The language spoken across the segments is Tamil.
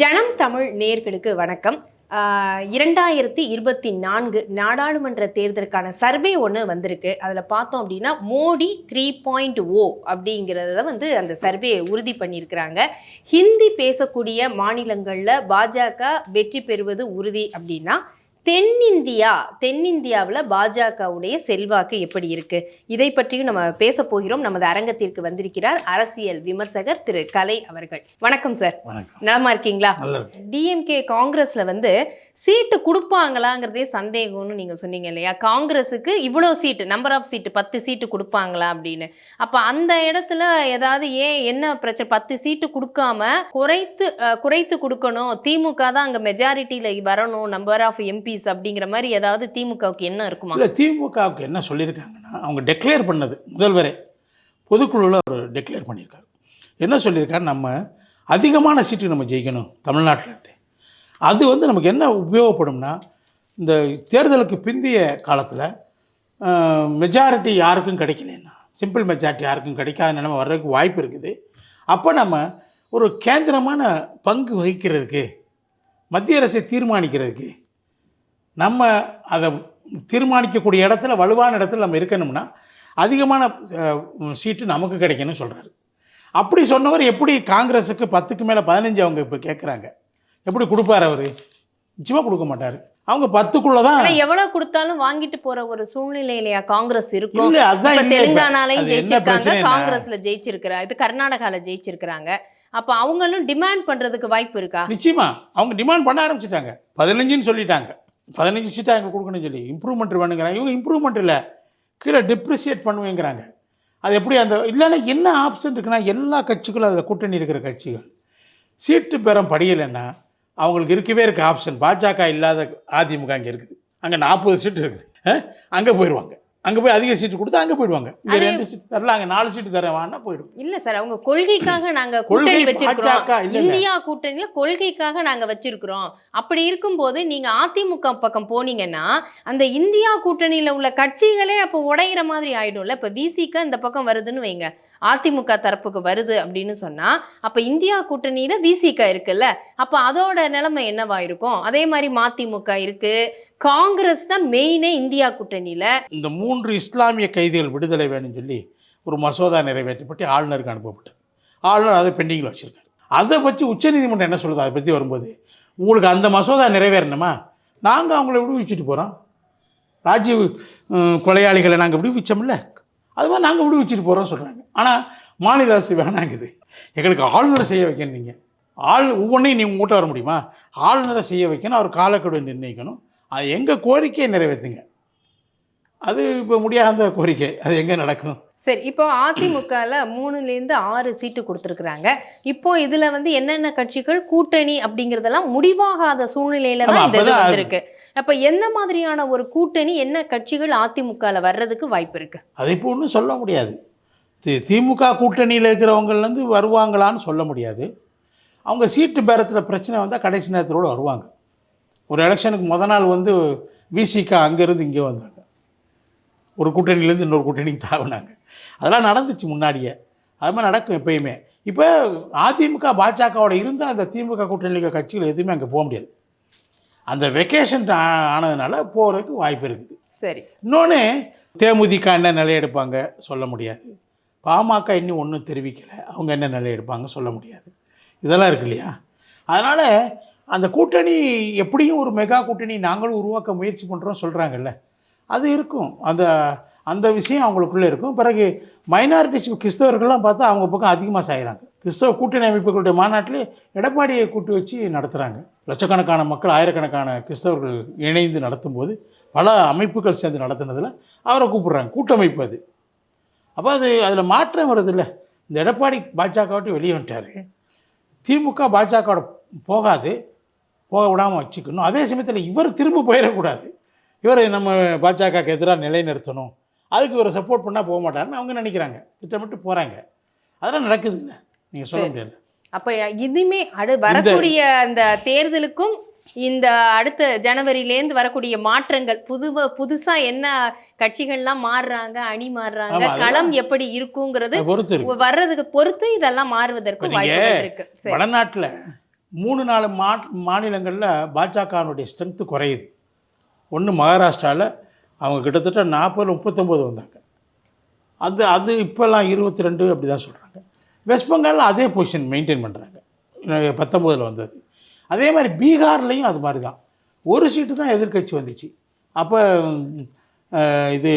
ஜனம் தமிழ் நேர்களுக்கு வணக்கம். இரண்டாயிரத்தி இருபத்தி நான்கு நாடாளுமன்ற தேர்தலுக்கான சர்வே ஒன்று வந்திருக்கு. அதில் பார்த்தோம் அப்படின்னா மோடி த்ரீ பாயிண்ட் ஓ அப்படிங்கிறத வந்து அந்த சர்வே உறுதி பண்ணியிருக்கிறாங்க. ஹிந்தி பேசக்கூடிய மாநிலங்களில் பாஜக வெற்றி பெறுவது உறுதி அப்படின்னா தென்னிந்தியா தென்னிந்தியாவில் பாஜகவுடைய செல்வாக்கு எப்படி இருக்கு? இதை பற்றியும் நம்ம பேச போகிறோம். நமது அரங்கத்திற்கு வந்திருக்கிறார் அரசியல் விமர்சகர் திரு. கலை அவர்கள். வணக்கம் சார். நலமா இருக்கீங்களா? டிஎம்கே காங்கிரஸ்ல வந்து சீட்டு கொடுப்பாங்களாங்கிறதே சந்தேகம்னு நீங்க சொன்னீங்க இல்லையா? காங்கிரஸுக்கு இவ்வளோ சீட்டு நம்பர் ஆஃப் சீட்டு பத்து சீட்டு கொடுப்பாங்களா அப்படின்னு. அப்ப அந்த இடத்துல ஏதாவது ஏன் என்ன பிரச்சனை பத்து சீட்டு கொடுக்காம குறைத்து குறைத்து கொடுக்கணும்? திமுக தான் அங்க மெஜாரிட்டியில வரணும். நம்பர் ஆஃப் எம்பிஸ் அப்படிங்கிற மாதிரி ஏதாவது திமுகவுக்கு என்ன இருக்குமா? இல்லை திமுகவுக்கு என்ன சொல்லியிருக்காங்கன்னா அவங்க டெக்ளேர் பண்ணது முதல்வரே பொதுக்குழுவில் அவர் டெக்ளேர் பண்ணியிருக்காரு என்ன சொல்லியிருக்காரு நம்ம அதிகமான சீட்டு நம்ம ஜெயிக்கணும் தமிழ்நாட்டிலேருந்து அது வந்து நமக்கு என்ன உபயோகப்படும்னா இந்த தேர்தலுக்கு பிந்திய காலத்தில் மெஜாரிட்டி யாருக்கும் கிடைக்கலன்னா சிம்பிள் மெஜாரிட்டி யாருக்கும் கிடைக்காத நிலைமை வர்றதுக்கு வாய்ப்பு இருக்குது. அப்போ நம்ம ஒரு கேந்திரமான பங்கு வகிக்கிறதுக்கு மத்திய அரசை தீர்மானிக்கிறதுக்கு நம்ம அதை தீர்மானிக்கக்கூடிய இடத்துல வலுவான இடத்துல நம்ம இருக்கணும்னா அதிகமான சீட்டு நமக்கு கிடைக்கணும்னு சொல்கிறாரு அப்படி சொன்னவர் எப்படி காங்கிரஸுக்கு பத்துக்கு மேலே பதினஞ்சு அவங்க இப்போ கேட்குறாங்க எப்படி கொடுப்பார் அவர்? நிச்சயமாக கொடுக்க மாட்டார். அவங்க பத்துக்குள்ளே தான் எவ்வளவு கொடுத்தாலும் வாங்கிட்டு போற ஒரு சூழ்நிலையிலையா காங்கிரஸ் இருக்கும்? இல்லை இப்ப. தெலுங்கானாலையும் ஜெயிச்சிருக்காங்க காங்கிரஸ்ல ஜெயிச்சிருக்கிறா இது கர்நாடகால ஜெயிச்சிருக்கிறாங்க. அப்ப அவங்களும் டிமாண்ட் பண்றதுக்கு வாய்ப்பு இருக்கா? நிச்சயமா. அவங்க டிமாண்ட் பண்ண ஆரம்பிச்சிட்டாங்க. பதினஞ்சுன்னு சொல்லிட்டாங்க. பதினஞ்சு சீட்டாக எங்களுக்கு கொடுக்கணும்னு சொல்லி இம்ப்ரூவ்மெண்ட் வேணுங்கிறாங்க இவங்க இம்ப்ரூவ்மெண்ட் இல்லை. கீழே டிப்ரிசியேட் பண்ணுவேங்கிறாங்க. அது எப்படி அந்த இல்லைன்னா என்ன ஆப்ஷன் இருக்குன்னா எல்லா கட்சிகளும் அதில் கூட்டணி இருக்கிற கட்சிகள். சீட்டு பெறம் படியலைன்னா அவங்களுக்கு இருக்கவே இருக்க ஆப்ஷன் பாஜக இல்லாத அதிமுக அங்கே இருக்குது. அங்கே நாற்பது சீட்டு இருக்குது. அங்கே போயிடுவாங்க அங்கே போய் அதிக சீட்டு கொடுத்தா அங்கே போயிடுவாங்க. இங்கே ரெண்டு சீட்டு தரல அங்கே நாலு சீட்டு தரேன் வான்னா போயிடும். இல்ல சார் அவங்க கொள்கைக்காக நாங்க கொள்கை கூட்டணி வச்சிருக்கிறோம். இந்தியா கூட்டணியில கொள்கைக்காக நாங்க வச்சிருக்கிறோம். அப்படி இருக்கும்போது நீங்க அதிமுக பக்கம் போனீங்கன்னா அந்த இந்தியா கூட்டணியில உள்ள கட்சிகளே அப்ப உடையிற மாதிரி ஆயிடும்ல. இப்ப விசிக இந்த பக்கம் வருதுன்னு வைங்க. அதிமுக தரப்புக்கு வருது அப்படின்னு சொன்னா அப்ப இந்தியா கூட்டணியில விசிக இருக்குல்ல. அப்ப அதோட நிலைமை என்னவா இருக்கும்? அதே மாதிரி மதிமுக இருக்கு. காங்கிரஸ் தான் மெயினே இந்தியா கூட்டணியில. இந்த மூன்று இஸ்லாமிய கைதிகள் விடுதலை வேணும்னு சொல்லி ஒரு மசோதா நிறைவேற்றப்பட்டு ஆளுநருக்கு அனுப்பப்பட்டது. ஆளுநர் அதை பெண்டிங்கில் வச்சுருக்காரு. அதை பற்றி உச்சநீதிமன்றம் என்ன சொல்லுது? அதை பற்றி வரும்போது உங்களுக்கு அந்த மசோதா நிறைவேறணுமா? நாங்கள் அவங்கள விடுவிச்சுட்டு போகிறோம் ராஜீவ் கொலையாளிகளை நாங்கள் விடுவிச்சோம்ல. அது மாதிரி நாங்கள் விடுவிச்சுட்டு போகிறோம் சொல்கிறாங்க ஆனால் மாநில அரசு வேணாங்குது எங்களுக்கு ஆளுநரை செய்ய வைக்கணும் நீங்கள் ஆள் ஒவ்வொன்றையும் நீங்கள் மூட்ட வர முடியுமா? ஆளுநரை செய்ய வைக்கணும். அவர் காலக்கெடு நிர்ணயிக்கணும். அது எங்கள் கோரிக்கையை நிறைவேற்றுங்க அது இப்போ முடியாத கோரிக்கை. அது எங்கே நடக்கும்? சரி இப்போ அதிமுகல மூணுல இருந்து ஆறு சீட்டு கொடுத்துருக்குறாங்க. இப்போ இதுல வந்து என்னென்ன கட்சிகள்? கூட்டணி அப்படிங்கறதெல்லாம் முடிவாகாத சூழ்நிலையில தான் இது வந்திருக்கு. அப்ப என்ன மாதிரியான ஒரு கூட்டணி என்ன கட்சிகள் அதிமுகல வர்றதுக்கு வாய்ப்பு இருக்கு? அதை இப்போ ஒன்றும் சொல்ல முடியாது. தி திமுக கூட்டணியில் இருக்கிறவங்கலேருந்து வருவாங்களான்னு சொல்ல முடியாது. அவங்க சீட்டு பேரத்தில் பிரச்சனை வந்தால் கடைசி நேரத்தோடு வருவாங்க. ஒரு எலெக்ஷனுக்கு முத நாள் வந்து விசிகா அங்கேருந்து இங்கே வந்தாங்க. ஒரு கூட்டணியிலேருந்து இன்னொரு கூட்டணிக்கு தாவினாங்க. அதெல்லாம் நடந்துச்சு முன்னாடியே. அது மாதிரி நடக்கும் எப்பயுமே. இப்போ அதிமுக பாஜகவோட இருந்தால் அந்த திமுக கூட்டணியில் கட்சிகள் எதுவுமே அங்கே போக முடியாது. அந்த வெக்கேஷன் ஆனதுனால போகிறதுக்கு வாய்ப்பு இருக்குது. சரி. இன்னொன்று தேமுதிக என்ன நிலை எடுப்பாங்க சொல்ல முடியாது. பாமக இன்னும் ஒன்றும் தெரிவிக்கலை. அவங்க என்ன நிலை எடுப்பாங்க சொல்ல முடியாது. இதெல்லாம் இருக்கு இல்லையா? அதனால் அந்த கூட்டணி எப்படியும் ஒரு மெகா கூட்டணி நாங்களும் உருவாக்க முயற்சி பண்ணுறோம் சொல்கிறாங்கல்ல அது இருக்கும். அந்த அந்த விஷயம் அவங்களுக்குள்ளே இருக்கும். பிறகு மைனாரிட்டிஸ் கிறிஸ்தவர்கள்லாம் பார்த்தா அவங்க பக்கம் அதிகமாக செய்கிறாங்க கிறிஸ்தவ கூட்டணி அமைப்புகளுடைய மாநாட்டிலே எடப்பாடியை கூட்டி வச்சு நடத்துகிறாங்க லட்சக்கணக்கான மக்கள் ஆயிரக்கணக்கான கிறிஸ்தவர்கள் இணைந்து நடத்தும்போது பல அமைப்புகள் சேர்ந்து நடத்துனதில் அவரை கூப்பிட்றாங்க. கூட்டமைப்பு அது. அப்போ அது அதில் மாற்றம் வருதில்ல. இந்த எடப்பாடி பாஜகவிட்டு வெளியே வந்துட்டார். திமுக பாஜகவோட போகாது. போக விடாமல் வச்சுக்கணும். அதே சமயத்தில் இவர் திரும்ப போயிடக்கூடாது. இவர் நம்ம பாஜகவுக்கு எதிராக நிலைநிறுத்தணும். அதுக்கு இவரை சப்போர்ட் பண்ணால் போக மாட்டாருன்னு அவங்க நினைக்கிறாங்க. திட்டமிட்டு போகிறாங்க அதெல்லாம் நடக்குது இல்லை நீங்கள் சொல்ல. முடியாது. அப்ப இனிமே அடு வரக்கூடிய அந்த தேர்தலுக்கும் இந்த அடுத்த ஜனவரியிலேருந்து வரக்கூடிய மாற்றங்கள் புது புதுசா என்ன கட்சிகள்லாம் மாறுறாங்க அணி மாறுறாங்க களம் எப்படி இருக்குங்கிறது பொறுத்து வர்றதுக்கு பொறுத்து இதெல்லாம் மாறுவதற்கு வாய்ப்புகள் இருக்கு. வடநாட்டில் மூணு நாலு மா மாநிலங்களில் பாஜகவினுடைய ஸ்ட்ரென்த்து குறையுது. ஒன்று மகாராஷ்டிராவில் அவங்க கிட்டத்தட்ட நாற்பது முப்பத்தொம்போது வந்தாங்க. அது அது இப்போல்லாம் இருபத்தி ரெண்டு அப்படி தான் சொல்கிறாங்க வெஸ்ட் பெங்காலில் அதே பொசிஷன் மெயின்டைன் பண்ணுறாங்க பத்தொம்போதில் வந்தது. அதே மாதிரி பீகார்லேயும் அது மாதிரி தான் ஒரு சீட்டு தான் எதிர்க்கட்சி வந்துச்சு. அப்போ இது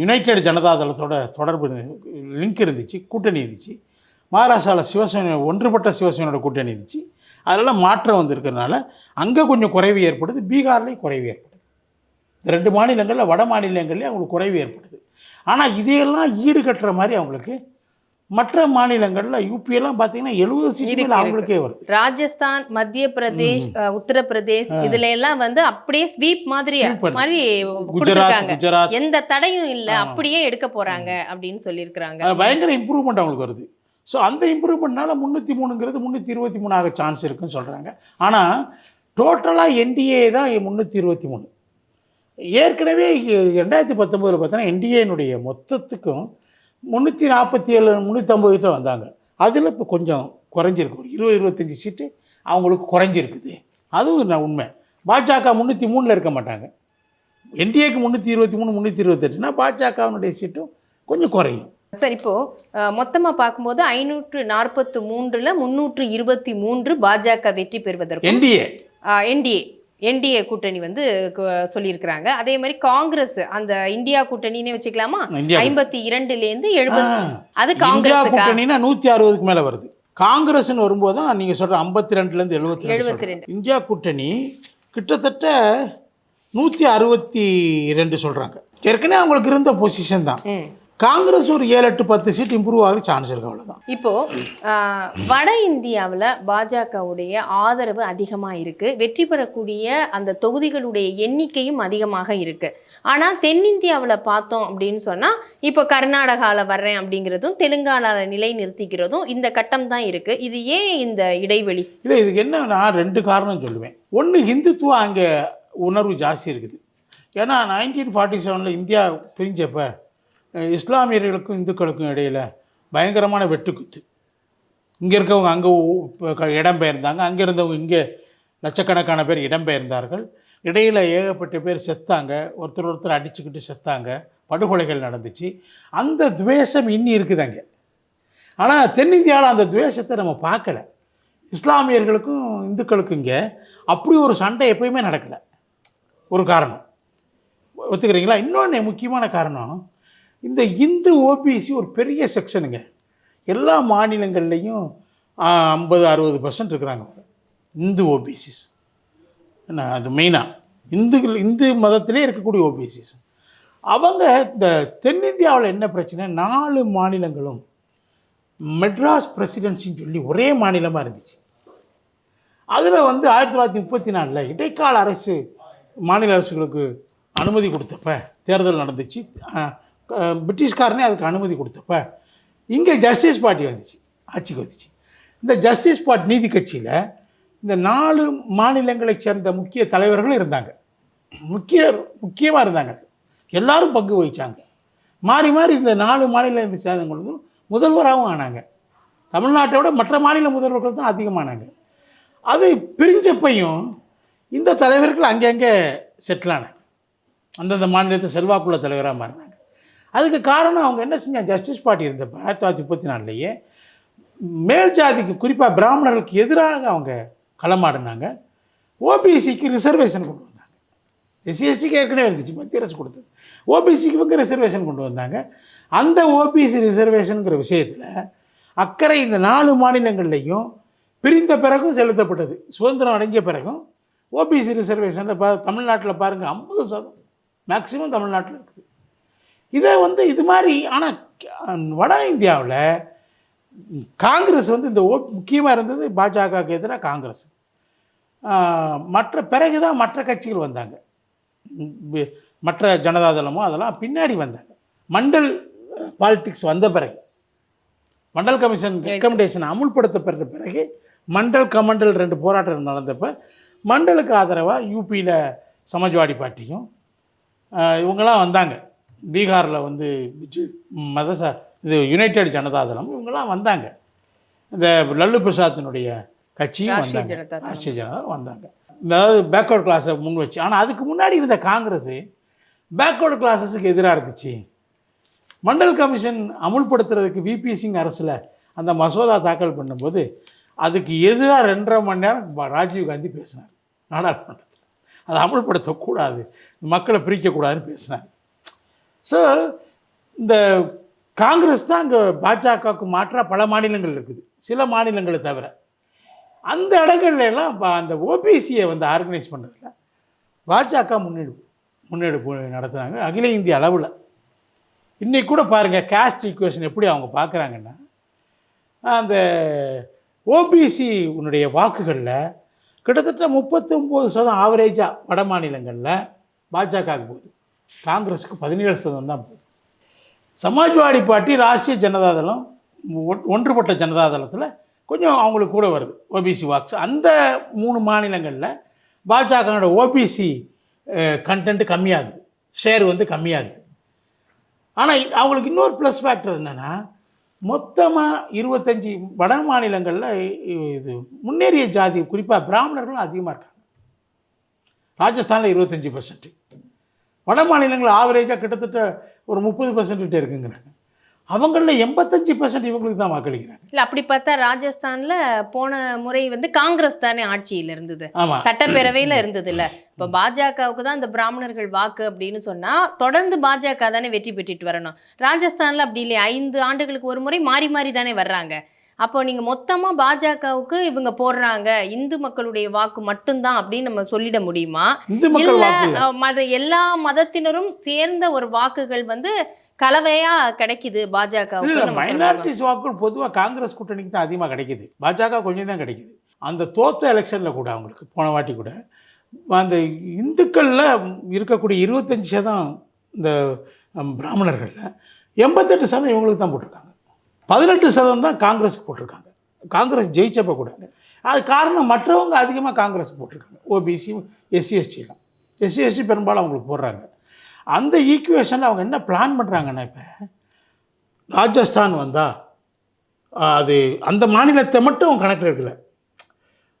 யுனைடெட் ஜனதா தளத்தோட தொடர்பு லிங்க் இருந்துச்சு கூட்டணி இருந்துச்சு. மகாராஷ்டிராவில் சிவசேனை ஒன்றுபட்ட சிவசேனையோட கூட்டணி இருந்துச்சு. அதெல்லாம் மாற்றம் வந்திருக்கிறதுனால அங்கே கொஞ்சம் குறைவு ஏற்படுது பீகார்லேயும் குறைவு ஏற்படுது. இந்த ரெண்டு மாநிலங்களில் வட மாநிலங்கள்லேயும் அவங்களுக்கு குறைவு ஏற்படுது. ஆனால் இதையெல்லாம் ஈடு கட்டுற மாதிரி அவங்களுக்கு மற்ற மாநிலங்களில் யூபியெல்லாம் பார்த்தீங்கன்னா எழுபது இருக்கு, சீட்டு இருக்கு. அவங்களுக்கே வருது. ராஜஸ்தான் மத்திய பிரதேஷ் உத்தரப்பிரதேஷ் இதுல எல்லாம் வந்து அப்படியே ஸ்வீப் மாதிரி. மாதிரி குஜராத் எந்த தடையும் இல்ல. அப்படியே எடுக்க போறாங்க அப்படின்னு சொல்லியிருக்கிறாங்க. பயங்கர இம்ப்ரூவ்மெண்ட் அவங்களுக்கு வருது. ஸோ அந்த இம்ப்ரூவ்மெண்ட்னால முந்நூற்றி மூணுங்கிறது முந்நூற்றி இருபத்தி மூணு ஆக சான்ஸ் இருக்குன்னு சொல்கிறாங்க ஆனால் டோட்டலாக என்டிஏ தான் முந்நூற்றி இருபத்தி மூணு. ஏற்கனவே ரெண்டாயிரத்தி பத்தொம்போதில் பார்த்தோன்னா என்டிஏனுடைய மொத்தத்துக்கும் முந்நூற்றி நாற்பத்தி ஏழு முந்நூற்றம்பது கிட்ட வந்தாங்க. அதில் இப்போ கொஞ்சம் குறைஞ்சிருக்கு. ஒரு இருபது இருபத்தஞ்சி சீட்டு அவங்களுக்கு குறைஞ்சிருக்குது. அதுவும் நான் உண்மை. பாஜக முந்நூற்றி மூணில் இருக்க மாட்டாங்க. என்டிஏக்கு முந்நூற்றி இருபத்தி மூணு முந்நூற்றி இருபத்தெட்டுனா பாஜகவினுடைய சீட்டும் கொஞ்சம் குறையும். சார் இப்போ அஹ், மொத்தமா பார்க்கும்போது ஐநூற்று நாற்பத்து மூன்றுல முன்னூற்று இருபத்தி மூன்று பாஜக வெற்றி பெறுவதற்கு என்டிஏ. என்டிஏ. என்டிஏ கூட்டணி வந்து சொல்லியிருக்கிறாங்க. அதே மாதிரி காங்கிரஸ் அந்த இந்தியா கூட்டணினே வச்சுக்கலாமா? ஐம்பத்தி இரண்டுல இருந்து எழுபது. அது காங்கிரஸுக்கா? கூட்டணினா நூற்றி அறுபதுக்கு மேலே வருது. காங்கிரஸ்னு வரும்போது தான் நீங்கள் சொல்கிற ஐம்பத்தி ரெண்டுலேருந்து எழுபத்தி எழுபத்தி ரெண்டு. இந்தியா கூட்டணி கிட்டத்தட்ட நூற்றி அறுபத்தி ரெண்டு சொல்கிறாங்க ஏற்கனவே அவங்களுக்கு இருந்த பொசிஷன் தான். காங்கிரஸ் ஒரு ஏழு எட்டு பத்து சீட் இம்ப்ரூவ் ஆக சான்ஸ் இருக்கு அவ்வளோதான் இப்போ வட இந்தியாவில் பாஜகவுடைய ஆதரவு அதிகமாக இருக்கு. வெற்றி பெறக்கூடிய அந்த தொகுதிகளுடைய எண்ணிக்கையும் அதிகமாக இருக்கு. ஆனால் தென்னிந்தியாவில் பார்த்தோம் அப்படின்னு சொன்னால் இப்போ கர்நாடகாவில் வர்றேன் அப்படிங்கிறதும் தெலுங்கானாவில் நிலை நிறுத்திக்கிறதும் இந்த கட்டம் தான் இருக்கு. இது ஏன் இந்த இடைவெளி? இல்லை இதுக்கு என்ன நான் ரெண்டு காரணம் சொல்லுவேன். ஒன்று ஹிந்துத்துவம் அங்கே உணர்வு ஜாஸ்தி இருக்குது. ஏன்னா நைன்டீன் ஃபார்ட்டி செவனில் இந்தியா பிரிஞ்சப்ப இஸ்லாமியர்களுக்கும் இந்துக்களுக்கும் இடையில் பயங்கரமான வெட்டுக்குத்து. இங்கே இருக்கவங்க அங்கே இடம்பெயர்ந்தாங்க. அங்கே இருந்தவங்க இங்கே லட்சக்கணக்கான பேர் இடம்பெயர்ந்தார்கள். இடையில் ஏகப்பட்ட பேர் செத்தாங்க. ஒருத்தர் ஒருத்தர் அடிச்சுக்கிட்டு செத்தாங்க. படுகொலைகள் நடந்துச்சு. அந்த துவேஷம் இன்னி இருக்குது ஆனால் தென்னிந்தியாவில் அந்த துவேஷத்தை நம்ம பார்க்கல. இஸ்லாமியர்களுக்கும் இந்துக்களுக்கும் இங்கே அப்படி ஒரு சண்டை எப்பயுமே நடக்கலை. ஒரு காரணம். ஒத்துக்கிறீங்களா? இன்னொன்று முக்கியமான காரணம் இந்த இந்து ஓபிசி ஒரு பெரிய செக்ஷனுங்க எல்லா மாநிலங்கள்லேயும் ஐம்பது அறுபது பர்சன்ட் இருக்கிறாங்க. இந்து ஓபிசிஸ் என்ன அது மெயினாக இந்துக்கள் இந்து மதத்திலே இருக்கக்கூடிய ஓபிசிஸ் அவங்க இந்த தென்னிந்தியாவில் என்ன பிரச்சனை? நாலு மாநிலங்களும் மெட்ராஸ் பிரசிடென்சின்னு சொல்லி ஒரே மாநிலமாக இருந்துச்சு. அதில் வந்து ஆயிரத்தி தொள்ளாயிரத்தி முப்பத்தி நாலில் இடைக்கால அரசு மாநில அரசுகளுக்கு அனுமதி கொடுத்தப்ப தேர்தல் நடந்துச்சு. பிரிட்டிஷ்காரனே அதுக்கு அனுமதி கொடுத்தப்ப இங்கே ஜஸ்டிஸ் பார்ட்டி வந்துச்சு ஆட்சிக்கு வந்துச்சு. இந்த ஜஸ்டிஸ் பார்ட் நீதி கட்சியில் இந்த நாலு மாநிலங்களைச் சேர்ந்த முக்கிய தலைவர்களும் இருந்தாங்க. முக்கிய முக்கியமாக இருந்தாங்க. எல்லாரும் பங்கு வகித்தாங்க மாறி மாறி இந்த நாலு மாநிலம் சேர்ந்தவங்களுக்கும் முதல்வராகவும் ஆனாங்க. தமிழ்நாட்டை விட மற்ற மாநில முதல்வர்கள் தான் அதிகமானாங்க. அது பிரிஞ்சப்பையும் இந்த தலைவர்கள் அங்கங்கே செட்டில் ஆனாங்க. அந்தந்த மாநிலத்தை செல்வாக்குள்ள தலைவராக மாறினாங்க. அதுக்கு காரணம் அவங்க என்ன செஞ்சாங்க? ஜஸ்டிஸ் பார்ட்டி இருந்த ஆயிரத்தி தொள்ளாயிரத்தி முப்பத்தி நாலுலேயே மேல் ஜாதிக்கு குறிப்பாக பிராமணர்களுக்கு எதிராக அவங்க களமாடினாங்க. ஓபிசிக்கு ரிசர்வேஷன் கொண்டு வந்தாங்க. எஸ்சிஎஸ்டிக்கு ஏற்கனவே இருந்துச்சு மத்திய அரசு கொடுத்தது. ஓபிசிக்கு இவங்க ரிசர்வேஷன் கொண்டு வந்தாங்க. அந்த ஓபிசி ரிசர்வேஷனுங்கிற விஷயத்தில் அக்கறை இந்த நாலு மாநிலங்கள்லேயும் பிரிந்த பிறகும் செலுத்தப்பட்டது. சுதந்திரம் அடைஞ்ச பிறகும் ஓபிசி ரிசர்வேஷனில் பா தமிழ்நாட்டில் பாருங்கள் ஐம்பது சதம் மேக்சிமம் தமிழ்நாட்டில் இருக்குது. இதை வந்து இது மாதிரி ஆனால் வட இந்தியாவில் காங்கிரஸ் வந்து இந்த ஓ முக்கியமாக இருந்தது பாஜகவுக்கு எதிராக காங்கிரஸ். மற்ற பிறகு தான் மற்ற கட்சிகள் வந்தாங்க. மற்ற ஜனதாதளமோ அதெல்லாம் பின்னாடி வந்தாங்க. மண்டல் பாலிடிக்ஸ் வந்த பிறகு மண்டல் கமிஷன் ரெக்கமெண்டேஷன் அமுல்படுத்தப்பட்ட பிறகு மண்டல் கமண்டல் ரெண்டு போராட்டம் நடந்தப்ப மண்டலுக்கு ஆதரவாக யூபியில் சமாஜ்வாடி பார்ட்டியும் ஆஹ், இவங்கெல்லாம் வந்தாங்க. பீகாரில் வந்து மதச இது யுனைடெட் ஜனதாதளம் இவங்கெல்லாம் வந்தாங்க. இந்த லல்லு பிரசாத்தினுடைய கட்சியும் வந்தாங்க. ராஷ்டிரிய ஜனதா வந்தாங்க. அதாவது பேக்வர்ட் கிளாஸை முன் வச்சு ஆனால் அதுக்கு முன்னாடி இருந்த காங்கிரஸ் பேக்வர்டு கிளாஸஸுக்கு எதிராக இருந்துச்சு. மண்டல் கமிஷன் அமுல்படுத்துறதுக்கு விபி சிங் அரசில் அந்த மசோதா தாக்கல் பண்ணும்போது அதுக்கு எதிராக ரெண்டரை மணி நேரம் ராஜீவ் காந்தி பேசினார். நாடாளுமன்றத்தில். அதை அமுல்படுத்தக்கூடாது. மக்களை பிரிக்கக்கூடாதுன்னு பேசினார். ஸோ இந்த காங்கிரஸ் தான் அங்கே பாஜகவுக்கு மாற்றாக பல மாநிலங்கள் இருக்குது. சில மாநிலங்களை தவிர. அந்த இடங்கள்ல எல்லாம் ப- அந்த ஓபிசியை வந்து ஆர்கனைஸ் பண்ணுறதுல பாஜக முன்னெடுப்பு முன்னெடுப்பு நடத்துனாங்க அகில இந்திய அளவில். இன்றைக்கி கூட பாருங்கள் கேஸ்ட் ஈக்குவேஷன் எப்படி அவங்க பார்க்குறாங்கன்னா அந்த ஓபிசி உன்னுடைய வாக்குகளில் கிட்டத்தட்ட முப்பத்தொம்போது சதம் ஆவரேஜாக வட மாநிலங்களில் பாஜகவுக்கு போகுது. காங்கிரஸுக்கு பதினேழு சதம் தான் போகுது. சமாஜ்வாடி பார்ட்டி ராஷ்ட்ரிய ஜனதாதளம் ஒன்றுபட்ட ஜனதாதளத்தில் கொஞ்சம் அவங்களுக்கு கூட வருது. ஓபிசி வாக்ஸ் அந்த மூணு மாநிலங்களில் பாஜகனோட ஓபிசி கண்டென்ட் கம்மியாகுது. ஷேர் வந்து கம்மியாகுது. ஆனால் அவங்களுக்கு இன்னொரு ப்ளஸ் ஃபேக்டர் என்னென்னா மொத்தமாக இருபத்தஞ்சி வட மாநிலங்களில் இது முன்னேறிய ஜாதி குறிப்பாக பிராமணர்களும் அதிகமாக இருக்காங்க. ராஜஸ்தானில் இருபத்தஞ்சி பர்சன்ட்டு வட மாநிலங்கள் ஆவரேஜாக கிட்டத்தட்ட ஒரு முப்பது பர்சன்ட் இருக்குங்கிறாங்க அவங்களில் எண்பத்தஞ்சு பர்சன்ட் இவங்களுக்கு தான் வாக்களிக்கிறாங்க. இல்ல அப்படி பார்த்தா ராஜஸ்தான்ல போன முறை வந்து காங்கிரஸ் தானே ஆட்சியில இருந்தது. சட்டப்பேரவையில இருந்தது இல்ல இப்ப பாஜகவுக்கு தான் இந்த பிராமணர்கள் வாக்கு அப்படின்னு சொன்னா தொடர்ந்து பாஜக தானே வெற்றி பெற்றுட்டு வரணும். ராஜஸ்தான்ல அப்படி இல்லையா ஐந்து ஆண்டுகளுக்கு ஒரு முறை மாறி மாறி தானே வர்றாங்க. அப்போ நீங்க மொத்தமா பாஜகவுக்கு இவங்க போடுறாங்க. இந்து மக்களுடைய வாக்கு மட்டும்தான் அப்படின்னு நம்ம சொல்லிட முடியுமா? இந்து மக்கள் இல்ல வாக்கு. மத எல்லா மதத்தினரும் சேர்ந்த ஒரு வாக்குகள் வந்து கலவையா கிடைக்குது பாஜகவுக்கு மைனாரிட்டிஸ் வாக்குகள் பொதுவாக காங்கிரஸ் கூட்டணிக்கு தான் அதிகமாக கிடைக்குது. பாஜக கொஞ்சம் தான் கிடைக்குது. அந்த தோத்த எலெக்ஷனில் கூட அவங்களுக்கு போன வாட்டி கூட அந்த இந்துக்களில் இருக்கக்கூடிய இருபத்தஞ்சி சதம் இந்த பிராமணர்களில் எண்பத்தெட்டு சதம் இவங்களுக்கு தான் போட்டிருக்காங்க. பதினெட்டு சதவீதம் தான் காங்கிரஸுக்கு போட்டிருக்காங்க. காங்கிரஸ் ஜெயிச்சப்ப கூட. அது காரணம் மற்றவங்க அதிகமாக காங்கிரஸ் போட்டிருக்காங்க. ஓபிசி எஸ்சி எஸ்டிலாம் எஸ்சி எஸ்டி பெரும்பாலும் அவங்களுக்கு போடுறாங்க. அந்த ஈக்குவேஷனில் அவங்க என்ன பிளான் பண்ணுறாங்கன்னா இப்போ ராஜஸ்தான் வந்தால் அது அந்த மாநிலத்தை மட்டும் கணக்கில் எடுக்கல.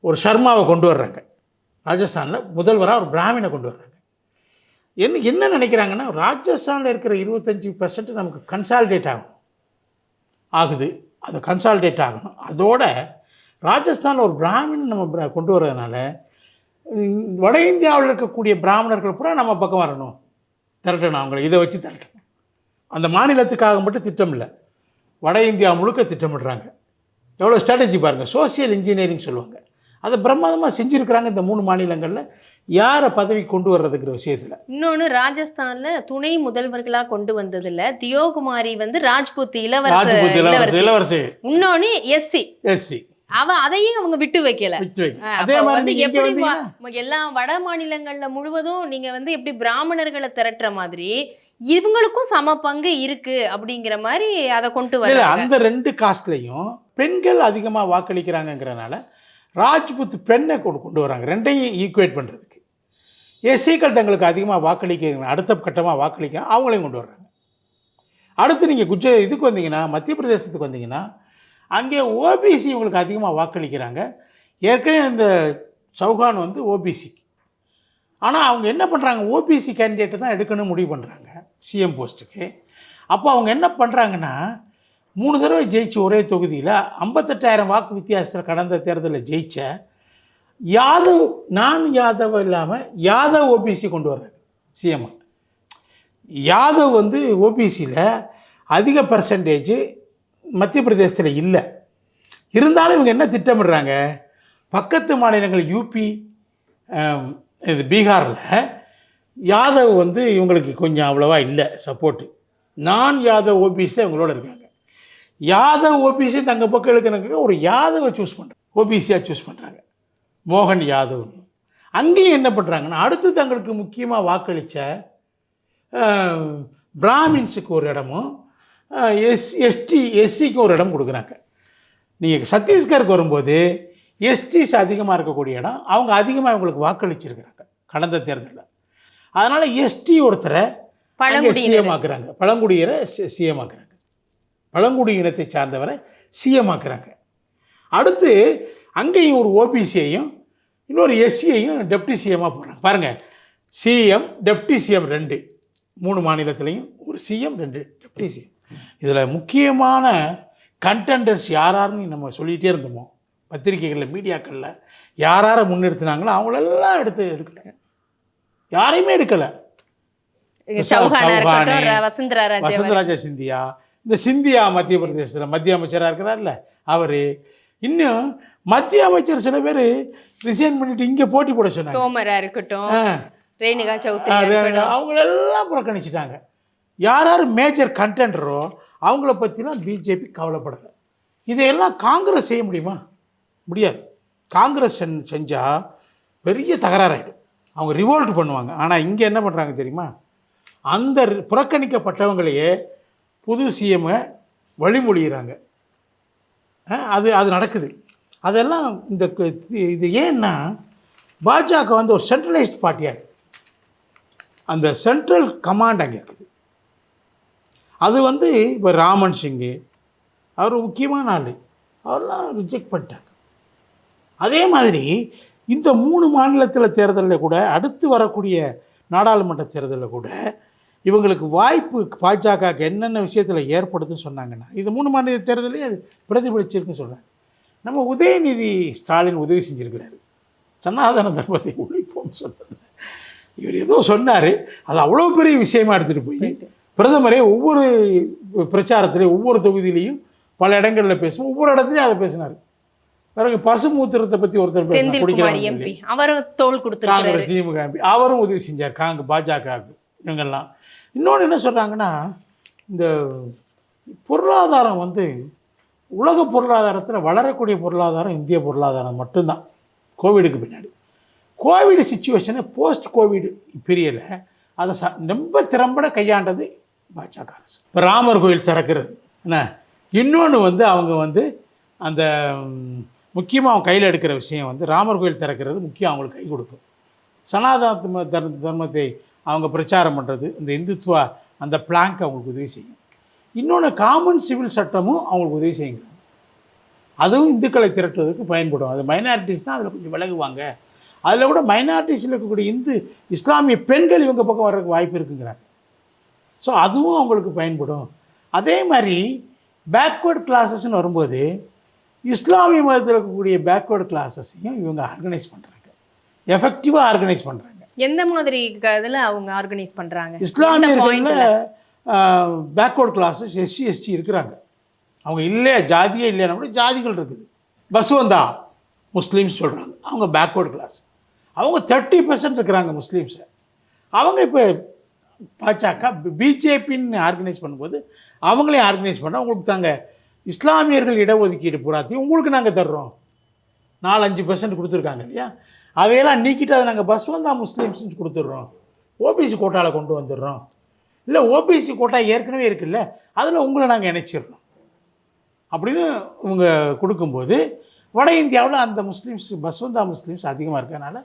ஒரு சர்மாவை கொண்டு வர்றாங்க. ராஜஸ்தானில் முதல்வராக ஒரு பிராமினை கொண்டு வர்றாங்க. என்ன என்ன நினைக்கிறாங்கன்னா ராஜஸ்தானில் இருக்கிற இருபத்தஞ்சி பர்சன்ட் நமக்கு கன்சாலிடேட் ஆகும். ஆகுது. அது கன்சால்டேட் ஆகணும். அதோட ராஜஸ்தானில் ஒரு பிராமின் நம்ம கொண்டு வர்றதுனால வட இந்தியாவில் இருக்கக்கூடிய பிராமணர்கள் பூரா நம்ம பக்கம் வரணும். திரட்டணும் அவங்கள. இதை வச்சு திரட்டணும். அந்த மாநிலத்துக்காக மட்டும் திட்டம் இல்லை வட இந்தியா முழுக்க திட்டமிடுறாங்க. எவ்வளோ ஸ்ட்ராட்டஜி பாருங்கள் சோசியல் இன்ஜினியரிங் சொல்லுவாங்க. அதை பிரமாதமாக செஞ்சுருக்கிறாங்க இந்த மூணு மாநிலங்களில். யாரை பதவி கொண்டு வர்றதுங்கிற விஷயத்தில். இன்னொன்னு ராஜஸ்தான்ல துணை முதல்வர்களா கொண்டு வந்ததுல தியோகுமாரி வந்து ராஜ்புத் இளவரசர் இளவரசி இன்னொன்னு எஸ்சி எஸ்சி அவ அதையும் அவங்க விட்டு வைக்கல. அதே மாதிரி எப்படி எல்லா வட மாநிலங்கள்ல முழுவதும் நீங்க வந்து எப்படி பிராமணர்களை திரட்டுற மாதிரி இவங்களுக்கும் சம பங்கு இருக்கு அப்படிங்கிற மாதிரி அதை கொண்டு வர்றாங்க. அந்த ரெண்டு காஸ்ட்லையும் பெண்கள் அதிகமாக வாக்களிக்கிறாங்கங்கிறனால ராஜ்புத் பெண்ணை கொண்டு கொண்டு வராங்க. ரெண்டையும் ஈக்குவேட் பண்ணுறதுக்கு எஸ்சிக்கள் தங்களுக்கு அதிகமாக வாக்களிக்க அடுத்த கட்டமாக வாக்களிக்க அவங்களையும் கொண்டு வர்றாங்க. அடுத்து நீங்கள் குஜ இதுக்கு வந்தீங்கன்னா மத்திய பிரதேசத்துக்கு வந்தீங்கன்னா அங்கே ஓபிசி உங்களுக்கு அதிகமாக வாக்களிக்கிறாங்க. ஏற்கனவே இந்த சௌகான் வந்து ஓபிசி ஆனால் அவங்க என்ன பண்ணுறாங்க ஓபிசி கேண்டிடேட்டை தான் எடுக்கணும்னு முடிவு பண்ணுறாங்க சிஎம் போஸ்ட்டுக்கு அப்போ அவங்க என்ன பண்ணுறாங்கன்னா மூணு தடவை ஜெயிச்சு ஒரே தொகுதியில் ஐம்பத்தெட்டாயிரம் வாக்கு வித்தியாசத்தில் கடந்த தேர்தலில் ஜெயித்த யாதவ் நான் யாதவ் இல்லாமல் யாதவ் ஓபிசி கொண்டு வர்றாங்க சிஎம் யாதவ் வந்து ஓபிசியில் அதிக பர்சன்டேஜ் மத்திய பிரதேசத்தில் இல்லை. இருந்தாலும் இவங்க என்ன திட்டமிடுறாங்க? பக்கத்து மாநிலங்கள் யூபி இது பீகாரில் யாதவ் வந்து இவங்களுக்கு கொஞ்சம் அவ்வளோவா இல்லை சப்போர்ட்டு நான் யாதவ் ஓபிசி இவங்களோட இருக்காங்க. யாதவ் ஓபிசி தங்கள் பக்கம் இருக்கிறதுக்கு ஒரு யாதவை சூஸ் பண்ணுறாங்க ஓபிசியாக சூஸ் பண்ணுறாங்க மோகன் யாதவ்னு அங்கேயும் என்ன பண்ணுறாங்கன்னா அடுத்து தங்களுக்கு முக்கியமாக வாக்களித்த பிராமின்ஸுக்கு ஒரு இடமும் எஸ் எஸ்டி எஸ்சிக்கு ஒரு இடம் கொடுக்குறாங்க. நீங்கள் சத்தீஸ்கருக்கு வரும்போது எஸ்டிஸ் அதிகமாக இருக்கக்கூடிய இடம் அவங்க அதிகமாக இவங்களுக்கு வாக்களிச்சிருக்கிறாங்க கடந்த தேர்தலில். அதனால் எஸ்டி ஒருத்தரை சிஎம் ஆக்குறாங்க. பழங்குடியினரை சிஎம் ஆக்குறாங்க. பழங்குடி இனத்தை சார்ந்தவரை சிஎம் ஆக்குறாங்க அடுத்து அங்கேயும் ஒரு ஓபிசியையும் இன்னொரு எஸ்சியையும் டெப்டி சிஎம்மாக போடுறாங்க. பாருங்கள் சிஎம் டெப்டி சிஎம் ரெண்டு மூணு மாநிலத்திலையும் ஒரு சிஎம் ரெண்டு டெப்டி சிஎம். இதில் முக்கியமான கண்டெண்டர்ஸ் யாராருன்னு நம்ம சொல்லிகிட்டே இருந்தோமோ பத்திரிகைகளில் மீடியாக்களில் யார் முன்னிறுத்தினாங்களோ அவங்களெல்லாம் எடுத்து எடுக்கல யாரையுமே எடுக்கலை. வசந்தராஜா சிந்தியா இந்த சிந்தியா மத்திய பிரதேசத்தில் மத்திய அமைச்சராக இருக்கிறார்ல அவர். இன்னும் மத்திய அமைச்சர் சில பேர் ரிசைன் பண்ணிட்டு இங்கே போட்டி போட சொன்னாங்க. தோமரா இருக்கட்டும் ரேணுகா சௌத்ரி அவங்களெல்லாம் புறக்கணிச்சிட்டாங்க. யார் யார் மேஜர் கண்டென்டரோ அவங்கள பற்றிலாம் பிஜேபி கவலைப்படலை. இதையெல்லாம் காங்கிரஸ் செய்ய முடியுமா? முடியாது. காங்கிரஸ் செஞ்சால் பெரிய தகராறாயிடும். அவங்க ரிவோல்ட் பண்ணுவாங்க. ஆனால் இங்கே என்ன பண்ணுறாங்க தெரியுமா? அந்த புறக்கணிக்கப்பட்டவங்களையே புது சிஎம்மை வழிமொழிகிறாங்க அது அது நடக்குது. அதெல்லாம் இந்த இது ஏன்னா பாஜக வந்து ஒரு சென்ட்ரலைஸ்ட் பார்ட்டியாக அந்த சென்ட்ரல் கமாண்ட் அங்கே இருக்குது. அது வந்து இப்போ ராமன் சிங்கு அவர் முக்கியமான ஆள். அவரெல்லாம் ரிஜெக்ட் பண்ணிட்டாங்க. அதே மாதிரி இந்த மூணு மாநிலத்தில் தேர்தலில் கூட அடுத்து வரக்கூடிய நாடாளுமன்ற தேர்தலில் கூட இவங்களுக்கு வாய்ப்பு பாஜகவுக்கு என்னென்ன விஷயத்தில் ஏற்படுதுன்னு சொன்னாங்கன்னா இது மூணு மாநில தேர்தலே அது பிரதிபலிச்சிருக்குன்னு சொல்கிறாங்க நம்ம உதயநிதி ஸ்டாலின் உதவி செஞ்சுருக்கிறாரு. சனாதன தர்மத்தை ஒழிப்போம்னு சொன்னது இவர் ஏதோ சொன்னார் அது அவ்வளோ பெரிய விஷயமா எடுத்துகிட்டு போய். பிரதமரே ஒவ்வொரு பிரச்சாரத்திலையும் ஒவ்வொரு தொகுதியிலையும் பல இடங்களில் பேசுவோம். ஒவ்வொரு இடத்துலையும் அதை பேசினார். பிறகு பசுமூத்திரத்தை பற்றி ஒருத்தர் எம்பி. அவரும் தோல் கொடுத்துருக்காரு காங்கிரஸ் திமுக எம்பி. அவரும் உதவி செஞ்சார் காங்க பாஜகவுக்கு. இவங்கெல்லாம். இன்னொன்று என்ன சொல்கிறாங்கன்னா இந்த பொருளாதாரம் வந்து உலக பொருளாதாரத்தில் வளரக்கூடிய பொருளாதாரம் இந்திய பொருளாதாரம் மட்டும்தான். கோவிடுக்கு பின்னாடி. கோவிட் சுச்சுவேஷனை போஸ்ட் கோவிட் பீரியடில் அதை ச ரொம்ப திறம்பட கையாண்டது பாஜக அரசு. இப்போ ராமர் கோயில் திறக்கிறது. என்ன? இன்னொன்று வந்து அவங்க வந்து அந்த முக்கியமாக அவங்க கையில் எடுக்கிற விஷயம் வந்து ராமர் கோயில் திறக்கிறது முக்கியம் அவங்களுக்கு கை கொடுக்கும். சனாதன தர்ம தர்மத்தை அவங்க பிரச்சாரம் பண்ணுறது இந்த இந்துத்துவ அந்த பிளாங்க் அவங்களுக்கு உதவி செய்யும். இன்னொன்று காமன் சிவில் சட்டமும் அவங்களுக்கு உதவி செய்யுங்க. அதுவும் இந்துக்களை திரட்டுவதற்கு பயன்படும். அது மைனாரிட்டிஸ் தான் அதில் கொஞ்சம் விலகுவாங்க. அதில் கூட மைனாரிட்டிஸில் இருக்கக்கூடிய இந்து இஸ்லாமிய பெண்கள் இவங்க பக்கம் வர்றதுக்கு வாய்ப்பு இருக்குங்கிறாங்க. ஸோ அதுவும் அவங்களுக்கு பயன்படும். அதே மாதிரி பேக்வேர்ட் கிளாஸஸ்ன்னு வரும்போது இஸ்லாமிய மதத்தில் இருக்கக்கூடிய பேக்வேர்டு கிளாஸஸையும் இவங்க ஆர்கனைஸ் பண்ணுறாங்க எஃபெக்டிவாக ஆர்கனைஸ் பண்ணுறாங்க எந்த மாதிரி இதுல அவங்க ஆர்கனைஸ் பண்றாங்க? எந்த இஸ்லாமியர்களில் பேக்வேர்ட் கிளாஸஸ் எஸ்சி எஸ்டி இருக்கிறாங்க. அவங்க இல்லை ஜாதியே இல்லைன்னா கூட ஜாதிகள் இருக்குது. பஸ்வந்தா முஸ்லீம்ஸ் சொல்கிறாங்க அவங்க பேக்வேர்டு கிளாஸ் அவங்க தேர்ட்டி பர்சன்ட் இருக்கிறாங்க முஸ்லீம்ஸை. அவங்க இப்போ பாஜக பிஜேபின்னு ஆர்கனைஸ் பண்ணும்போது அவங்களே ஆர்கனைஸ் பண்ணால் உங்களுக்கு தாங்க இஸ்லாமியர்கள் இடஒதுக்கீடு பூராத்தையும் உங்களுக்கு நாங்கள் தர்றோம். நாலஞ்சு பர்சன்ட் கொடுத்துருக்காங்க இல்லையா? அதையெல்லாம் நீக்கிட்டு அதை நாங்கள் பஸ்வந்தா முஸ்லீம்ஸ்னு கொடுத்துட்றோம். ஓபிசி கோட்டாவில் கொண்டு வந்துடுறோம். இல்லை ஓபிசி கோட்டா ஏற்கனவே இருக்குல்ல அதில் உங்களை நாங்கள் இணைச்சிடுறோம் அப்படின்னு இவங்க கொடுக்கும்போது வட இந்தியாவில் அந்த முஸ்லீம்ஸ் பஸ்வந்தா முஸ்லீம்ஸ் அதிகமாக இருக்கறனால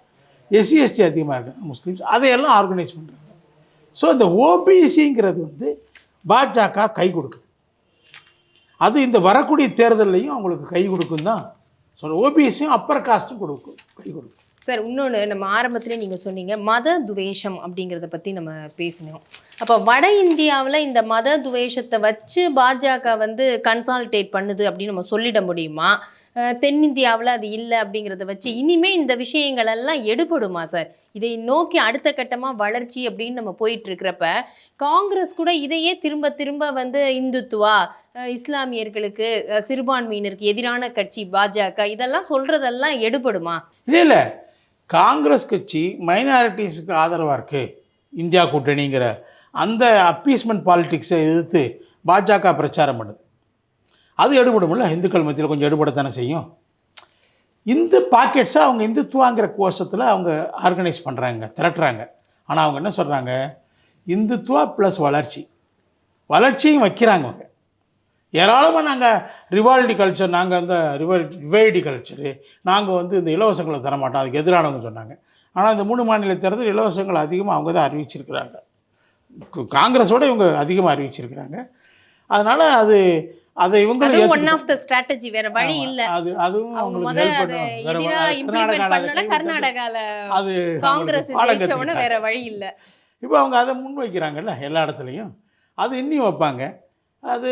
எஸ்சி எஸ்டி அதிகமாக இருக்காங்க முஸ்லீம்ஸ் அதையெல்லாம் ஆர்கனைஸ் பண்ணுறாங்க ஸோ இந்த ஓபிசிங்கிறது வந்து பாஜக கை கொடுக்குது. அது இந்த வரக்கூடிய தேர்தல்லையும் அவங்களுக்கு கை கொடுக்கும் தான் சொல்ல ஓபிசியும் அப்பர் காஸ்ட்டும் கொடுக்கும் கை கொடுக்கும். சார் இன்னொன்று நம்ம ஆரம்பத்திலே நீங்கள் சொன்னீங்க மத துவேஷம் அப்படிங்கிறத பற்றி நம்ம பேசினோம். அப்போ வட இந்தியாவில் இந்த மத துவேஷத்தை வச்சு பாஜக வந்து கன்சால்டேட் பண்ணுது அப்படின்னு நம்ம சொல்லிட முடியுமா? தென்னிந்தியாவில் அது இல்லை அப்படிங்கிறத வச்சு இனிமே இந்த விஷயங்கள் எல்லாம் எடுபடுமா சார்? இதை நோக்கி அடுத்த கட்டமாக வளர்ச்சி அப்படின்னு நம்ம போயிட்டுருக்கிறப்ப காங்கிரஸ் கூட இதையே திரும்ப திரும்ப வந்து இந்துத்துவா இஸ்லாமியர்களுக்கு சிறுபான்மையினருக்கு எதிரான கட்சி பாஜக இதெல்லாம் சொல்கிறதெல்லாம் எடுபடுமா? இல்லை இல்லை. காங்கிரஸ் கட்சி மைனாரிட்டிஸுக்கு ஆதரவாக இருக்குது இந்தியா கூட்டணிங்கிற அந்த அப்பீஸ்மெண்ட் பாலிட்டிக்ஸை எதிர்த்து பாஜக பிரச்சாரம் பண்ணுது. அது எடுபடும்ல? இந்துக்கள் மத்தியில் கொஞ்சம் எடுபடத்தானே செய்யும். இந்து பாக்கெட்ஸை அவங்க இந்துத்துவாங்கிற கோஷத்தில் அவங்க ஆர்கனைஸ் பண்ணுறாங்க திரட்டுறாங்க. ஆனால் அவங்க என்ன சொல்கிறாங்க இந்துத்துவா ப்ளஸ் வளர்ச்சி. வளர்ச்சியும் வைக்கிறாங்க அவங்க. ஏராளமாக நாங்கள் ரிவால்டி கல்ச்சர் நாங்கள் அந்த ரிவல் ரிவைடி கல்ச்சரு நாங்கள் வந்து இந்த இலவசங்களை தரமாட்டோம். அதுக்கு எதிரானவங்க சொன்னாங்க. ஆனால் இந்த மூணு மாநில தேர்தல் இலவசங்கள் அதிகமாக அவங்க தான் அறிவிச்சிருக்கிறாங்க. காங்கிரஸோட இவங்க அதிகமாக அறிவிச்சிருக்கிறாங்க. அதனால் அது அதை அதுவும் ஒன். ஆஃப் த ஸ்ட்ராட்டஜி வேற வழி இல்ல. அது அதுவும் அவங்க அவங்களுக்கு பண்ணும். கர்நாடகால அதை காங்கிரஸ் அவங்களுக்கு பாடம் ஜெயிச்ச உடனே கத்துக்கிட்டாங்க. வேற வழி இல்ல. இப்போ அவங்க அதை முன் வைக்கிறாங்கல்ல எல்லா இடத்துலையும். அது இன்னியும் வைப்பாங்க. அது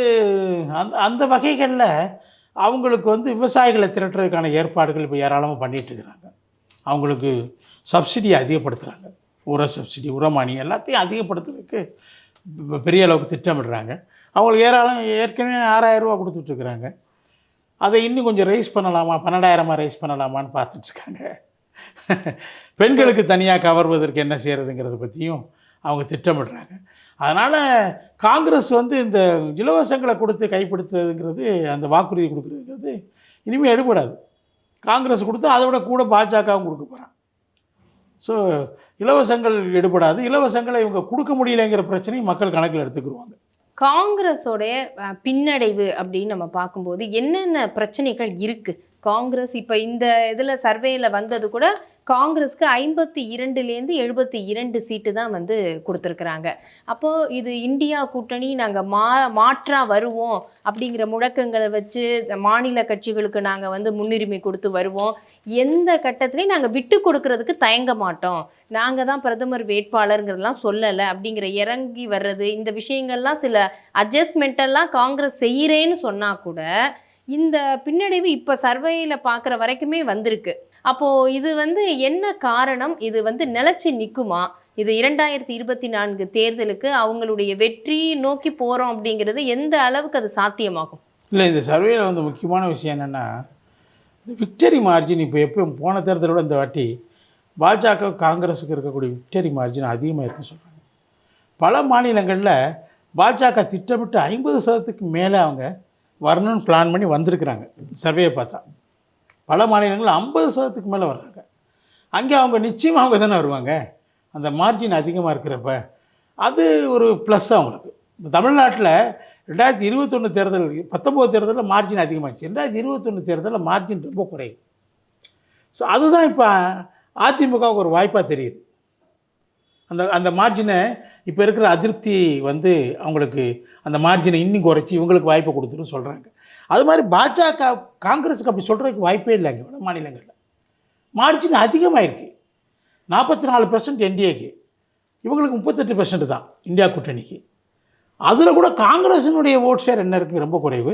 அந்த அந்த வகைகளில் அவங்களுக்கு வந்து விவசாயிகளை திரட்டுறதுக்கான ஏற்பாடுகள் இப்போ ஏராளமாக பண்ணிகிட்டு இருக்கிறாங்க. அவங்களுக்கு சப்சிடி அதிகப்படுத்துகிறாங்க உர சப்சிடி உரமானி எல்லாத்தையும் அதிகப்படுத்துறதுக்கு பெரிய அளவுக்கு திட்டமிடுறாங்க. அவங்களுக்கு ஏராளம் ஏற்கனவே ஆறாயிரம் ரூபா கொடுத்துட்ருக்குறாங்க அதை இன்னும் கொஞ்சம் ரைஸ் பண்ணலாமா? பன்னெண்டாயிரமா ரைஸ் பண்ணலாமான்னு பார்த்துட்ருக்காங்க பெண்களுக்கு தனியாக கவர்வதற்கு என்ன செய்கிறதுங்கிறத பற்றியும் அவங்க திட்டமிடுறாங்க. அதனால் காங்கிரஸ் வந்து இந்த இலவசங்களை கொடுத்து கைப்படுத்துறதுங்கிறது அந்த வாக்குறுதி கொடுக்குறதுங்கிறது இனிமேல் எடுபடாது. காங்கிரஸ் கொடுத்து அதை விட கூட பாஜகவும் கொடுக்க போகிறான் ஸோ இலவசங்கள் எடுபடாது. இலவசங்களை இவங்க கொடுக்க முடியலைங்கிற பிரச்சனையும் மக்கள் கணக்கில் எடுத்துக்கிடுவாங்க காங்கிரஸோடைய பின்னடைவு அப்படின்னு நம்ம பார்க்கும்போது என்னென்ன பிரச்சனைகள் இருக்குது காங்கிரஸ் இப்போ இந்த இதில் சர்வேயில் வந்தது கூட காங்கிரஸ்க்கு ஐம்பத்தி இரண்டுலேருந்து எழுபத்தி இரண்டு சீட்டு தான் வந்து கொடுத்துருக்குறாங்க. அப்போது இது இந்தியா கூட்டணி நாங்கள் மா மாற்றாக வருவோம் அப்படிங்கிற முழக்கங்களை வச்சு மாநில கட்சிகளுக்கு நாங்கள் வந்து முன்னுரிமை கொடுத்து வருவோம். எந்த கட்டத்துலையும் நாங்கள் விட்டு கொடுக்கறதுக்கு தயங்க மாட்டோம். நாங்கள் தான் பிரதமர் வேட்பாளருங்கிறதெல்லாம் சொல்லலை அப்படிங்கிற இறங்கி வர்றது இந்த விஷயங்கள்லாம் சில அட்ஜஸ்ட்மெண்ட்டெல்லாம் காங்கிரஸ் செய்கிறேன்னு சொன்னால் கூட இந்த பின்னடைவு இப்போ சர்வேயில் பார்க்குற வரைக்குமே வந்திருக்கு. அப்போது இது வந்து என்ன காரணம்? இது வந்து நிலச்சி நிற்குமா இது இரண்டாயிரத்தி இருபத்தி நான்கு தேர்தலுக்கு அவங்களுடைய வெற்றி நோக்கி போகிறோம் அப்படிங்கிறது எந்த அளவுக்கு அது சாத்தியமாகும்? இல்லை இந்த சர்வேயில் வந்து முக்கியமான விஷயம் என்னென்னா இந்த விக்டரி மார்ஜின் இப்போ எப்பயும் போன தேர்தலோட இந்த வாட்டி பாஜக காங்கிரஸுக்கு இருக்கக்கூடிய விக்டரி மார்ஜின் அதிகமாக இருக்குன்னு சொல்கிறாங்க பல மாநிலங்களில் பாஜக திட்டமிட்டு ஐம்பது சதத்துக்கு மேலே அவங்க வரணும்னு பிளான் பண்ணி வந்திருக்கிறாங்க. சர்வேயை பார்த்தா. பல மாநிலங்களில் ஐம்பது சதத்துக்கு மேலே வர்றாங்க. அங்கே அவங்க நிச்சயமாக அவங்க தானே வருவாங்க. அந்த மார்ஜின் அதிகமாக இருக்கிறப்ப அது ஒரு ப்ளஸ் அவங்களுக்கு. இந்த தமிழ்நாட்டில் ரெண்டாயிரத்தி இருபத்தொன்று தேர்தல் பத்தொம்போது தேர்தலில் மார்ஜின் அதிகமாகிடுச்சு ரெண்டாயிரத்தி இருபத்தொன்று தேர்தலில் மார்ஜின் ரொம்ப குறையும் ஸோ அதுதான் இப்போ அதிமுகவுக்கு ஒரு வாய்ப்பாக தெரியுது. அந்த அந்த மார்ஜினை இப்போ இருக்கிற அதிருப்தி வந்து அவங்களுக்கு அந்த மார்ஜினை இன்னும் குறைச்சி இவங்களுக்கு வாய்ப்பை கொடுத்துரும் சொல்கிறாங்க அது மாதிரி பாஜக காங்கிரஸுக்கு அப்படி சொல்கிறதுக்கு வாய்ப்பே இல்லைங்க வட மாநிலங்களில். மார்ஜின் அதிகமாக இருக்குது நாற்பத்தி நாலு பெர்சன்ட் என்டிஏக்கு இவங்களுக்கு முப்பத்தெட்டு பெர்சன்ட் தான் இந்தியா கூட்டணிக்கு. அதில் கூட காங்கிரஸினுடைய ஓட் ஷேர் என்ன இருக்குது ரொம்ப குறைவு.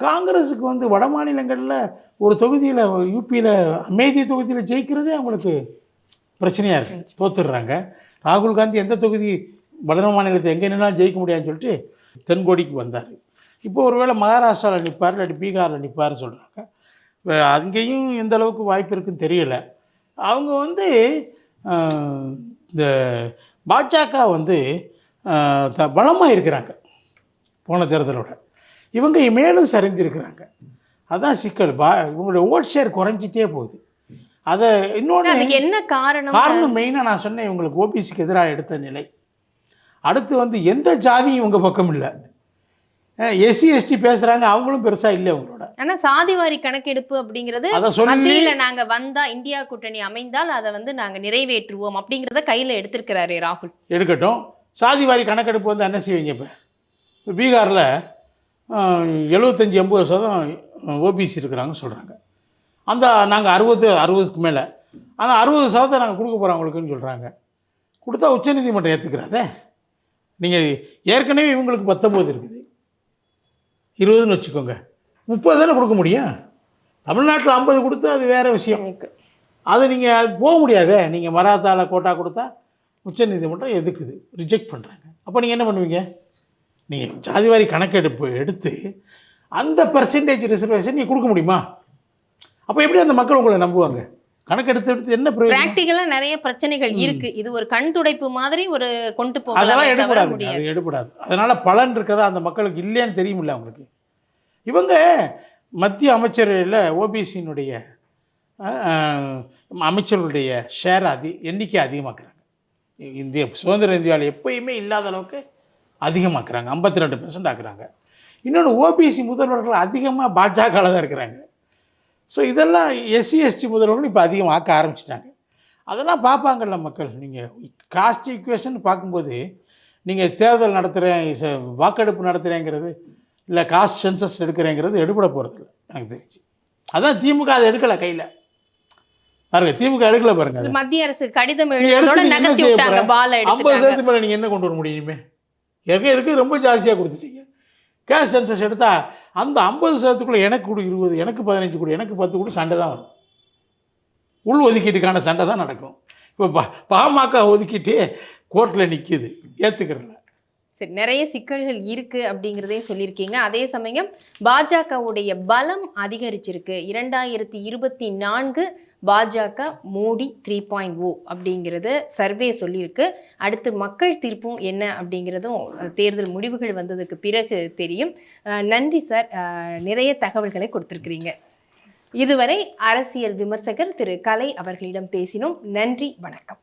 காங்கிரஸுக்கு வந்து வட மாநிலங்களில் ஒரு தொகுதியில் யூபியில் அமேதி தொகுதியில் ஜெயிக்கிறதே அவங்களுக்கு பிரச்சனையாக இருக்குது தோத்துடுறாங்க. ராகுல் காந்தி எந்த தொகுதி வட மாநிலத்தை எங்கே நின்னாலும் ஜெயிக்க முடியாதுன்னு சொல்லிட்டு தென்கோடிக்கு வந்தார். இப்போ ஒருவேளை மகாராஷ்டிராவில் நிற்பார் இல்லாட்டி பீகாரில் நிற்பார்னு சொல்கிறாங்க அங்கேயும் எந்த அளவுக்கு வாய்ப்பு இருக்குன்னு தெரியலை. அவங்க வந்து இந்த பாஜக வந்து த பலமாக இருக்கிறாங்க போன தேர்தலோட. இவங்க மேலும் சரிந்திருக்கிறாங்க. அதான் சிக்கல். பா இவங்களுடைய ஓட் ஷேர் குறைஞ்சிட்டே போகுது. அதை இன்னொன்று என்ன காரணம் காரணம் மெயினாக நான் சொன்னேன் இவங்களுக்கு ஓபிசிக்கு எதிராக எடுத்த நிலை. அடுத்து வந்து எந்த ஜாதியும் இவங்க பக்கம் இல்லை. எஸ்சி எஸ்டி பேசுகிறாங்க அவங்களும் பெருசாக இல்லை அவங்களோட ஆனா சாதிவாரி கணக்கெடுப்பு அப்படிங்கிறது அதை சொல்லி மத்தியில நாங்க வந்தா இந்தியா கூட்டணி அமைந்தால் அதை வந்து நாங்க நிறைவேற்றுவோம் அப்படிங்கறத கையில எடுத்திருக்கிறாரு ராகுல். எடுக்கட்டும். சாதிவாரி கணக்கெடுப்பு வந்து என்ன செய்வீங்க இப்போ? இப்போ பீகாரில் எழுபத்தஞ்சி எண்பது சதம் ஓபிசி இருக்கிறாங்கன்னு சொல்கிறாங்க அந்த நாங்கள் அறுபது அறுபதுக்கு மேலே. ஆனால் அறுபது சதத்தை நாங்கள் கொடுக்க போகிறோம் அவங்களுக்குன்னு சொல்கிறாங்க கொடுத்தா உச்சநீதிமன்றம் ஏற்றுக்கிறாதே நீங்கள் ஏற்கனவே இவங்களுக்கு பத்தொம்போது இருக்குது. இருபதுன்னு வச்சுக்கோங்க. முப்பது தானே கொடுக்க முடியும்? தமிழ்நாட்டில் ஐம்பது கொடுத்தா அது வேறு விஷயம். அது நீங்கள் போக முடியாதே? நீங்கள் மராத்தால கோட்டா கொடுத்தா உச்சநீதிமன்றம் எதுக்குது? ரிஜெக்ட் பண்ணுறாங்க அப்போ நீங்கள் என்ன பண்ணுவீங்க? நீங்கள் ஜாதிவாரி கணக்கெடுப்பு எடுத்து அந்த பர்சன்டேஜ் ரிசர்வேஷன் நீங்கள் கொடுக்க முடியுமா? அப்போ எப்படி அந்த மக்கள் உங்களை நம்புவாங்க? கணக்கெடுத்து எடுத்து என்ன பிராக்டிக்கலா நிறைய பிரச்சனைகள் இருக்கு. இது ஒரு கண் துடைப்பு மாதிரி ஒரு கொண்டு அதெல்லாம் தவிர எடுபடாது முடியாது. அது எடுபடாது. அதனால் பலன் இருக்கதா அந்த மக்களுக்கு இல்லைன்னு தெரியுமில்ல அவங்களுக்கு. இவங்க மத்திய அமைச்சர்களில் ஓபிசியினுடைய அமைச்சர்களுடைய ஷேர் அதி எண்ணிக்கை அதிகமாக்குறாங்க. இந்திய சுதந்திர இந்தியாவில் எப்பயுமே இல்லாத அளவுக்கு அதிகமாக்குறாங்க. ஐம்பத்தி ரெண்டு பெர்சன்ட் ஆக்குறாங்க. இன்னொன்று ஓபிசி முதல்வர்கள் அதிகமாக பாஜகவில் தான் இருக்கிறாங்க. ஸோ இதெல்லாம் எஸ்சி எஸ்டி முதல்வர்கள் இப்போ அதிகம் ஆக்க ஆரம்பிச்சிட்டாங்க. அதெல்லாம் பார்ப்பாங்கல்ல மக்கள். நீங்கள் காஸ்ட் ஈக்குவேஷன் பார்க்கும்போது நீங்கள் தேர்தல் நடத்துகிறேன் வாக்கெடுப்பு நடத்துகிறேங்கிறது இல்லை காஸ்ட் சென்சஸ் எடுக்கிறேங்கிறது எடுபட போகிறதில்ல எனக்கு தெரிஞ்சு. அதான் திமுக அதை எடுக்கலை கையில். பாருங்க திமுக எடுக்கல பாருங்க. மத்திய அரசு கடிதம் ஐம்பது மேலே நீங்கள் என்ன கொண்டு வர முடியுமே எங்கே இருக்கு ரொம்ப ஜாஸ்தியாக கொடுத்துட்டீங்க. கேஷ் சென்சஸ் எடுத்தால் அந்த ஐம்பது சதத்துக்குள்ளே எனக்கு கூட இருபது எனக்கு பதினஞ்சு கூட எனக்கு பத்து கூட சண்டை தான் வரும். உள் ஒதுக்கீட்டுக்கான சண்டை தான் நடக்கும். இப்போ பா பாமக ஒதுக்கிட்டு கோர்ட்டில் நிற்கிது ஏற்றுக்கிறல சரி நிறைய சிக்கல்கள் இருக்கு அப்படிங்கிறதையும் சொல்லியிருக்கீங்க. அதே சமயம் பாஜகவுடைய பலம் அதிகரிச்சிருக்கு. இரண்டாயிரத்தி இருபத்தி நான்கு பாஜக மோடி த்ரீ பாயிண்ட் ஓ அப்படிங்கிறது சர்வே சொல்லியிருக்கு. அடுத்து மக்கள் தீர்ப்பும் என்ன அப்படிங்கிறதும் தேர்தல் முடிவுகள் வந்ததுக்கு பிறகு தெரியும். நன்றி சார் நிறைய தகவல்களை கொடுத்துருக்கிறீங்க. இதுவரை அரசியல் விமர்சகர் திரு கலை அவர்களிடம் பேசினோம். நன்றி வணக்கம்.